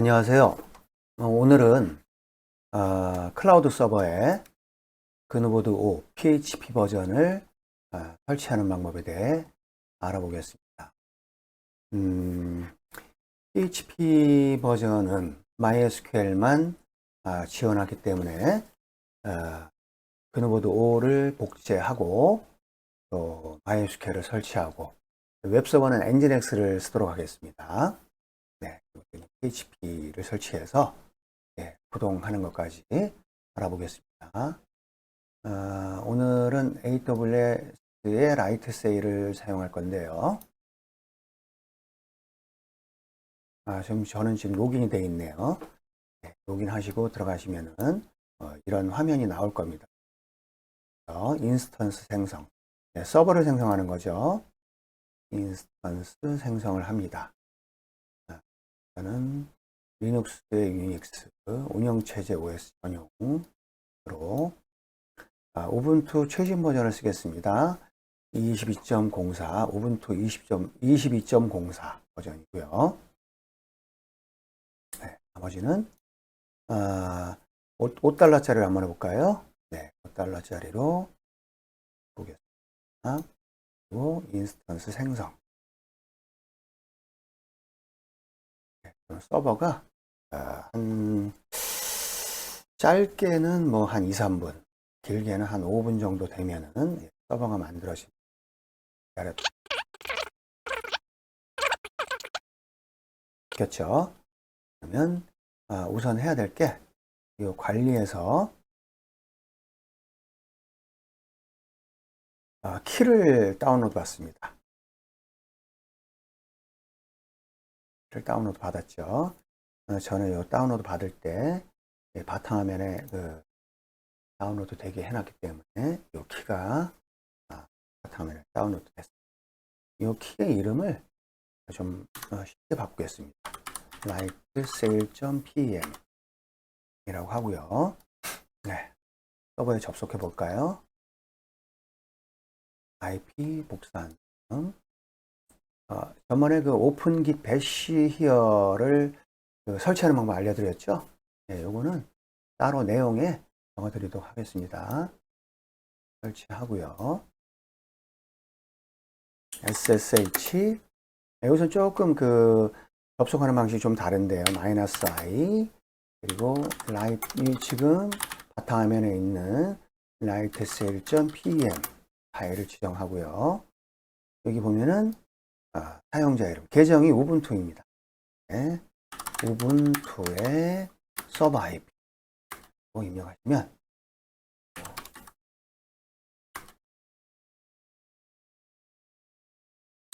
안녕하세요. 어, 오늘은 어, 클라우드 서버에 그누보드 5 PHP 버전을 어, 설치하는 방법에 대해 알아보겠습니다. 음, PHP 버전은 MySQL만 아, 지원하기 때문에 어, 그누보드 5를 복제하고 또 MySQL을 설치하고 웹서버는 엔진엑스를 쓰도록 하겠습니다. 네, PHP를 설치해서 네, 구동하는 것까지 알아보겠습니다. 어, 오늘은 AWS의 라이트 세일을 사용할 건데요. 아, 지금 저는 지금 로그인이 되어 있네요. 네, 로그인하시고 들어가시면은 어, 이런 화면이 나올 겁니다. 어, 인스턴스 생성, 네, 서버를 생성하는 거죠. 인스턴스 생성을 합니다. 저는 리눅스의 유닉스 운영체제 OS 전용으로 아, 우분투 최신 버전을 쓰겠습니다. 22.04 우분투 20.22.04 버전이고요. 네, 나머지는 아, 5, 5달러짜리를 한번 해볼까요? 네, 5달러짜리로 보겠습니다. 그리고 인스턴스 생성 서버가 아, 한 짧게는 뭐 한 2, 3분, 길게는 한 5분 정도 되면은 서버가 만들어집니다. 겠죠? 그러면 아, 우선 해야 될 게 이 관리에서 아, 키를 다운로드 받습니다. 를 다운로드 받았죠. 어, 저는 이 다운로드 받을 때 바탕화면에 그 다운로드 되게 해놨기 때문에 이 키가 아, 바탕화면에 다운로드 됐습니다. 이 키의 이름을 좀 어, 쉽게 바꾸겠습니다. lightsail.pem 이라고 하고요. 네. 서버에 접속해 볼까요? IP 다음 어, 저번에 그 오픈 깃 배시 히어를 그 설치하는 방법 알려드렸죠? 네, 요거는 따로 내용에 적어드리도록 하겠습니다. 설치하고요. SSH 네, 여기서 조금 그 접속하는 방식이 좀 다른데요. 마이너스 i 그리고 라이트 지금 바탕화면에 있는 lightcell.pem 파일을 지정하고요. 여기 보면은 아, 사용자 이름 계정이 우분투입니다. 네. 우분투의 서버 IP 로 입력하시면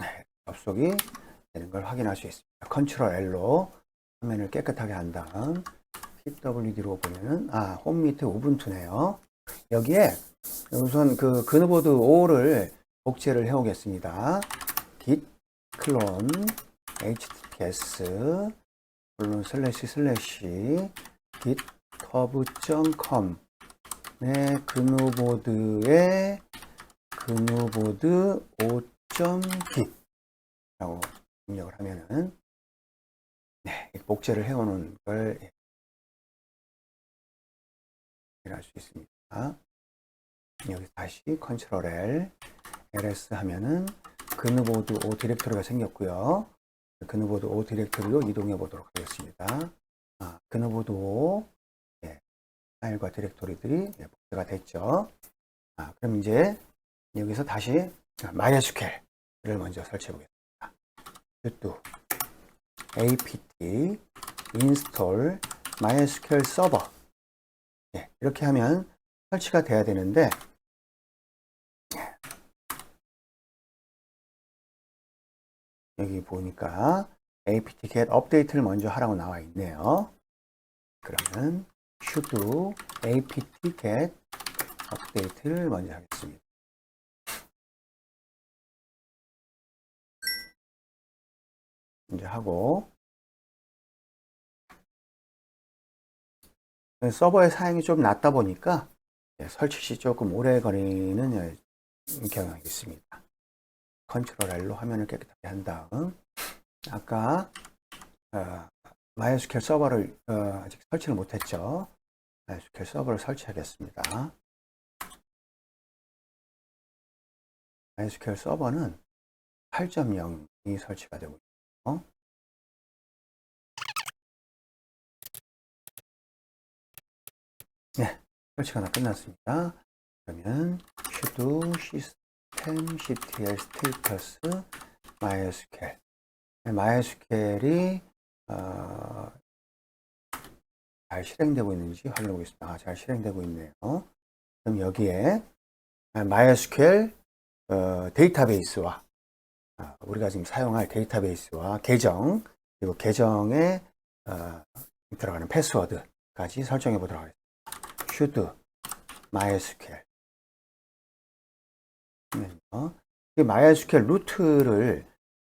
네, 접속이 되는 걸 확인할 수 있습니다. 컨트롤 L로 화면을 깨끗하게 한 다음 pwd로 보면은 아, 홈 밑에 우분투네요. 여기에 우선 그 그누보드 5를 복제를 해 오겠습니다. git 클론 https 물론 슬래시 슬래시 github.com 네, 그누보드의 그누보드 5.git 라고 입력을 하면은 네, 복제를 해오는 걸할수 있습니다. 여기 다시 컨트롤 L, ls 하면은 그누보드 5 디렉토리가 생겼고요. 그누보드 5 디렉토리로 이동해 보도록 하겠습니다. 아, 그누보드 5 네, 파일과 디렉토리들이 네, 복제가 됐죠. 아, 그럼 이제 여기서 다시 MySQL을 먼저 설치해 보겠습니다. sudo apt install MySQL server 네, 이렇게 하면 설치가 돼야 되는데 여기 보니까 apt-get 업데이트를 먼저 하라고 나와 있네요. 그러면 sudo apt-get 업데이트를 먼저 하겠습니다. 이제 하고 서버의 사양이 좀 낮다 보니까 설치 시 조금 오래 걸리는 경향이 있습니다. 컨트롤 R로 화면을 깨끗하게 한 다음 아까 어, MySQL 서버를 어, 아직 설치를 못했죠. MySQL 서버를 설치하겠습니다. MySQL 서버는 8.0이 설치가 되고 있고 네, 설치가 다 끝났습니다. 그러면 sudo system ctl status mysql 네, MySQL이 어, 잘 실행되고 있는지 확인해 보겠습니다. 아, 잘 실행되고 있네요. 그럼 여기에 MySQL 어, 데이터베이스와 아, 우리가 지금 사용할 데이터베이스와 계정 그리고 계정에 어, 들어가는 패스워드까지 설정해 보도록 하겠습니다. sudo mysql 어, 이 MySQL 루트를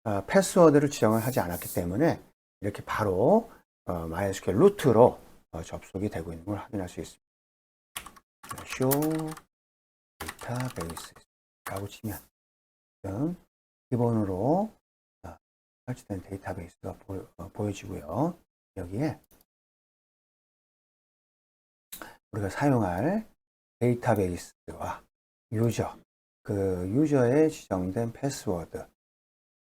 어, 패스워드를 지정을 하지 않았기 때문에 이렇게 바로 어, MySQL 루트로 어, 접속이 되고 있는 걸 확인할 수 있습니다. show database라고 치면 지금 기본으로 어, 설치된 데이터베이스가 보, 여지고요 여기에 우리가 사용할 데이터베이스와 유저, 그 유저에 지정된 패스워드,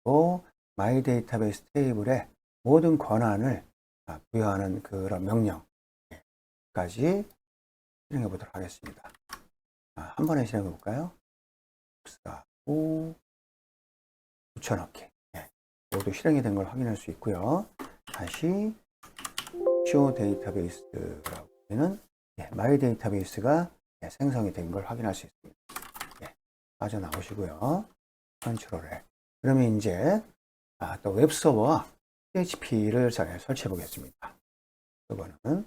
또 마이 데이터베이스 테이블에 모든 권한을 아, 부여하는 그런 명령까지 실행해 보도록 하겠습니다. 아, 한 번에 실행해 볼까요? 복사하고 붙여넣기. 네, 모두 실행이 된 걸 확인할 수 있고요. 다시 show 데이터베이스라고 하면 예, 마이 데이터베이스가 예, 생성이 된 걸 확인할 수 있습니다. 예, 빠져나오시고요. 컨트롤에. 그러면 이제 아, 또 웹서버와 PHP를 설치해 보겠습니다. 이거는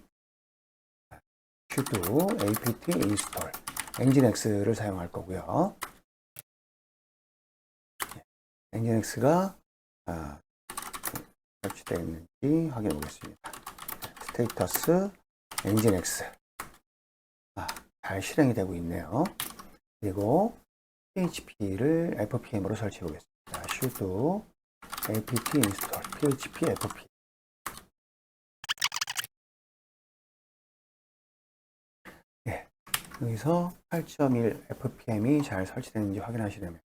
sudo apt install nginx를 사용할 거고요. 예, nginx가 아, 설치되어 있는지 확인해 보겠습니다. 스테이터스 nginx 아, 잘 실행이 되고 있네요. 그리고 PHP를 FPM으로 설치해 보겠습니다. sudo apt install php fp 예, 여기서 8.1 FPM이 잘 설치되는지 확인하시려면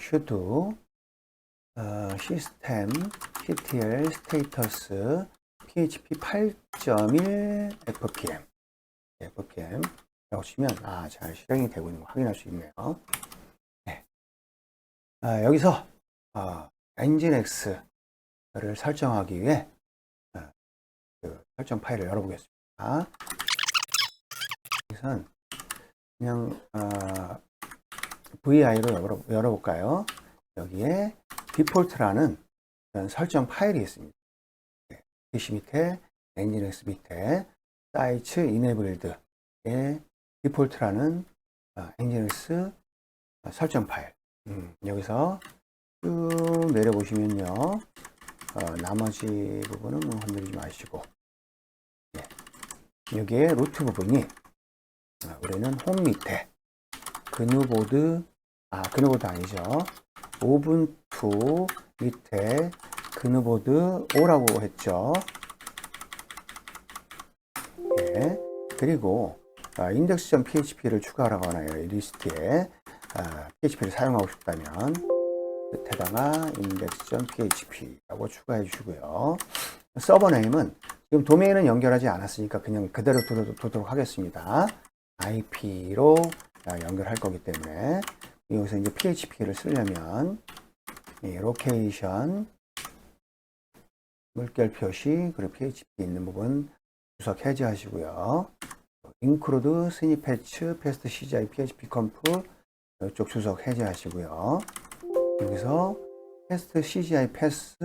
sudo 어, system ctl status php 8.1 FPM FPM 라고 치면 아, 잘 실행이 되고 있는 거 확인할 수 있네요. 네. 아, 여기서 아, nginx를 설정하기 위해 아, 그 설정 파일을 열어보겠습니다. 우선 그냥 아, vi로 열어, 열어볼까요? 여기에 디폴트라는 설정 파일이 있습니다. 네. PC 밑에 nginx 밑에 사이트 enabled의 디폴트라는 nginx 설정 파일 음, 여기서 쭉 내려보시면요. 어, 나머지 부분은 뭐 건드리지 마시고. 예. 여기에 루트 부분이 어, 우리는 홈 밑에 그누보드 아 그누보드 아니죠. 오븐투 밑에 그누보드 O라고 했죠. 예. 그리고 아, index.php를 추가하거나 이 리스트에 아, php를 사용하고 싶다면 끝에다가 index.php라고 추가해 주시고요. 서버 네임은 지금 도메인은 연결하지 않았으니까 그냥 그대로 두- 두도록 하겠습니다. IP로 연결할 거기 때문에 여기서 이제 PHP를 쓰려면 이 로케이션 물결 표시 그리고 PHP 있는 부분 주석 해제하시고요. include 스니패치 패스트 CGI PHP 컴프 이쪽 주석 해제하시고요. 여기서 패스트 CGI 패스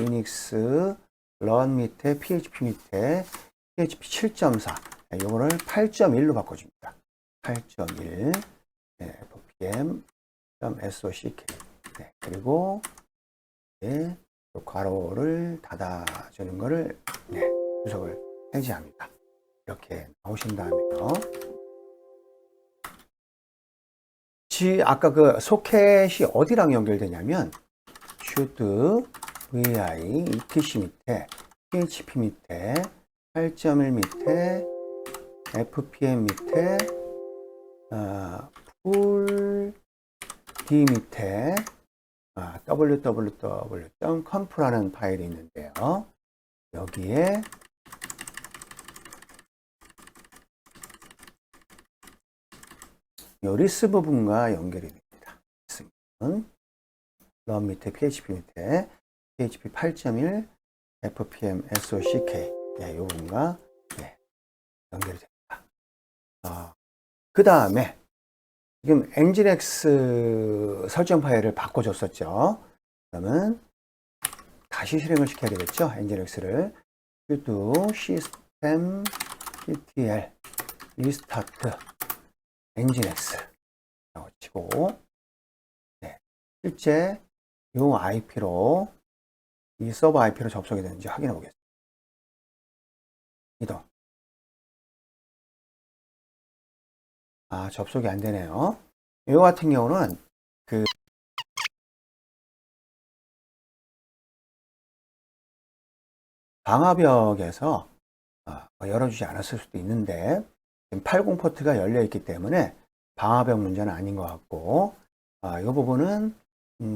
유닉스 런 밑에 PHP 밑에 PHP 7.4 이거를 8.1로 바꿔줍니다. 8.1 네, fpm.sock 네, 그리고 네, 또 괄호를 닫아주는 거를 네, 주석을 해제합니다. 이렇게 나오신 다음에요. 지 아까 그 소켓이 어디랑 연결되냐면 should vi etc 밑에 PHP 밑에 8.1 밑에 FPM 밑에 아, 풀 D 밑에 아, www.conf라는 파일이 있는데요. 여기에 요 리스 부분과 연결이 됩니다. 런 밑에 PHP 밑에 PHP 8.1 FPM SOCK 예, 요 부분과 예, 연결이 됩니다. 아, 그 다음에 지금 엔진엑스 설정 파일을 바꿔줬었죠. 그러면 다시 실행을 시켜야 되겠죠. 엔진엑스를 sudo system ctl restart 엔진엑스 라고 치고 네, 실제 이 IP로 이 서버 IP로 접속이 되는지 확인해 보겠습니다. 이동. 아, 접속이 안 되네요. 이거 같은 경우는 그 방화벽에서 아, 열어주지 않았을 수도 있는데 80 포트가 열려 있기 때문에 방화벽 문제는 아닌 것 같고 아, 이 부분은 음,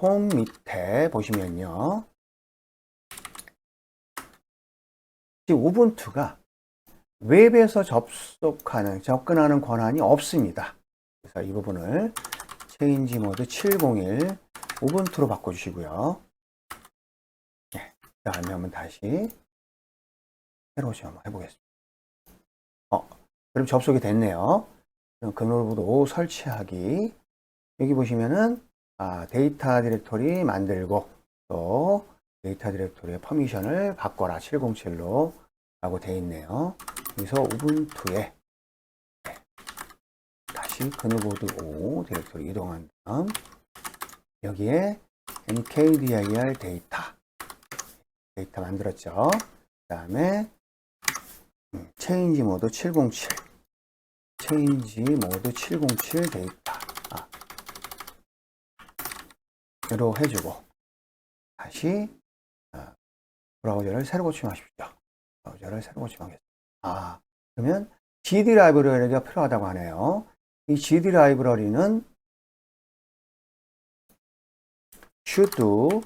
홈 밑에 보시면요. 우분투가 웹에서 접속하는, 접근하는 권한이 없습니다. 그래서 이 부분을 체인지 모드 701 우분투로 바꿔주시고요. 네, 그 다음에 한번 다시 새로 시험 해보겠습니다. 어, 그럼 접속이 됐네요. 그럼 5 설치하기. 여기 보시면은 아, 데이터 디렉토리 만들고 또 데이터 디렉토리의 퍼미션을 바꿔라 707로 라고 되어 있네요. 여기서 우분투에 네. 다시 그누보드 5 디렉토리 이동한 다음 여기에 mkdir 데이터 데이터 만들었죠. 그 다음에 체인지 모드 707 체인지 모드 707 데이터 아, 로 해주고 다시 아, 브라우저를 새로 고침하십시오. 브라우저를 새로 고침하겠습니다. 아 그러면 GD 라이브러리가 필요하다고 하네요. 이 GD 라이브러리는 sudo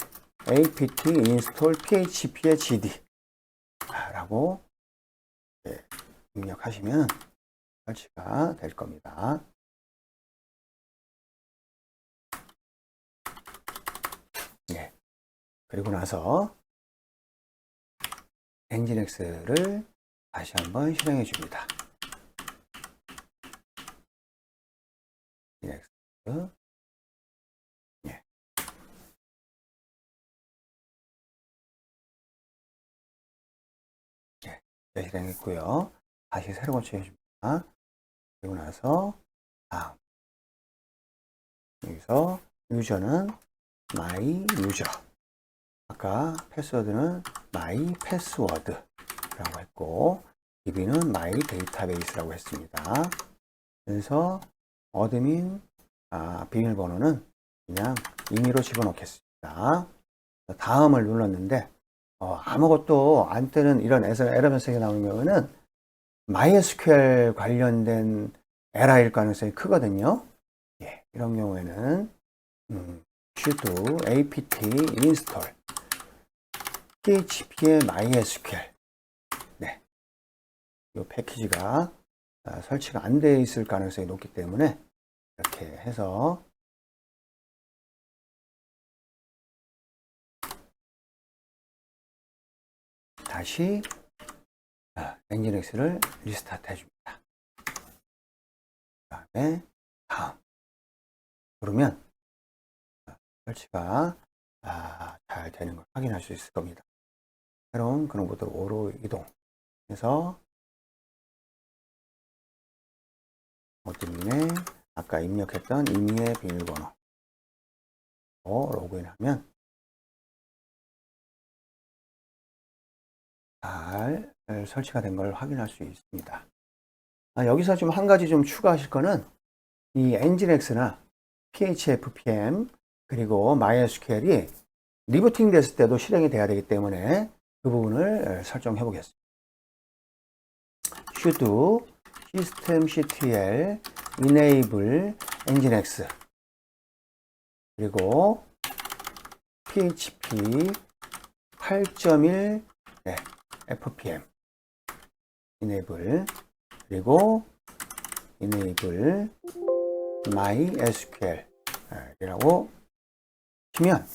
apt install php의 gd 라고 네, 입력하시면 설치가 될 겁니다. 네. 그리고 나서 엔진엑스를 다시 한번 실행해 줍니다. 네. 네, 실행했고요. 다시 새로 고쳐해 줍니다. 그리고 나서 다음 여기서 유저는 my user 아까 패스워드는 my password라고 했고 DB는 my database라고 했습니다. 그래서 어드민 아, 비밀번호는 그냥 임의로 집어넣겠습니다. 다음을 눌렀는데 어, 아무것도 안 뜨는 이런 에러 메시지가 나오는 경우는 MySQL 관련된 에러일 가능성이 크거든요. 예, 이런 경우에는 음, sudo apt install. Php의 MySQL 네, 이 패키지가 아, 설치가 안돼 있을 가능성이 높기 때문에 이렇게 해서 다시 엔진엑스를 리스타트 해줍니다. 그 다음에 다음 그러면 설치가 아, 잘 되는 걸 확인할 수 있을 겁니다. 새로운 그런보드로 5로 이동해서 어드민에 아까 입력했던 임의의 비밀번호 로그인하면 잘 설치가 된 걸 확인할 수 있습니다. 아, 여기서 좀 한 가지 좀 추가하실 거는 이 엔진엑스나 PHFPM 그리고 MySQL이 리부팅 됐을 때도 실행이 돼야 되기 때문에 그 부분을 설정해 보겠습니다. sudo systemctl enable nginx 그리고 php 8.1 네, fpm enable 그리고 enable mysql 이라고 치면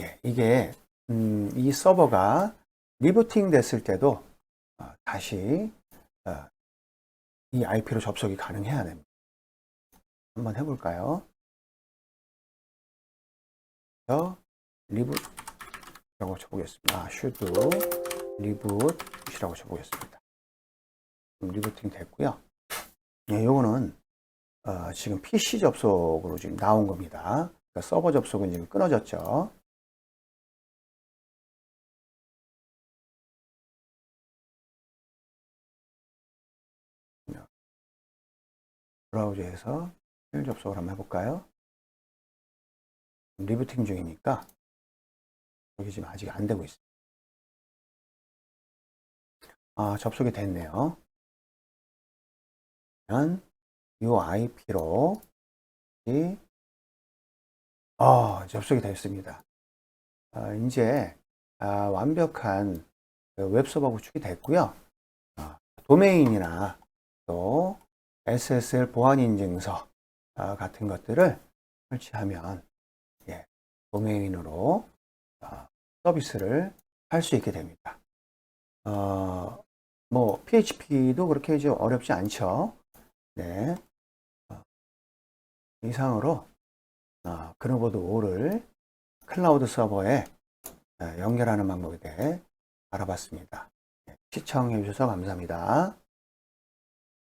예, 이게 음, 이 서버가 리부팅 됐을 때도 어, 다시 어, 이 IP로 접속이 가능해야 됩니다. 한번 해볼까요? 저 리부트라고 쳐보겠습니다. 아, sudo 리부트이라고 쳐보겠습니다. 리부팅 됐고요. 예, 요거는 어, 지금 PC 접속으로 지금 나온 겁니다. 그러니까 서버 접속은 지금 끊어졌죠. 브라우저에서 실 접속을 한번 해볼까요? 리부팅 중이니까 여기 지금 아직 안 되고 있어요. 아, 접속이 됐네요. 그러면 이 IP로 아, 접속이 됐습니다. 아, 이제 아, 완벽한 그 웹서버 구축이 됐고요. 아, 도메인이나 또 SSL 보안 인증서 아, 같은 것들을 설치하면 예, 도메인으로 아, 서비스를 할 수 있게 됩니다. 어, 뭐 PHP도 그렇게 이제 어렵지 않죠. 네. 어, 이상으로 어, 그노보드 5를 클라우드 서버에 어, 연결하는 방법에 대해 알아봤습니다. 네, 시청해 주셔서 감사합니다.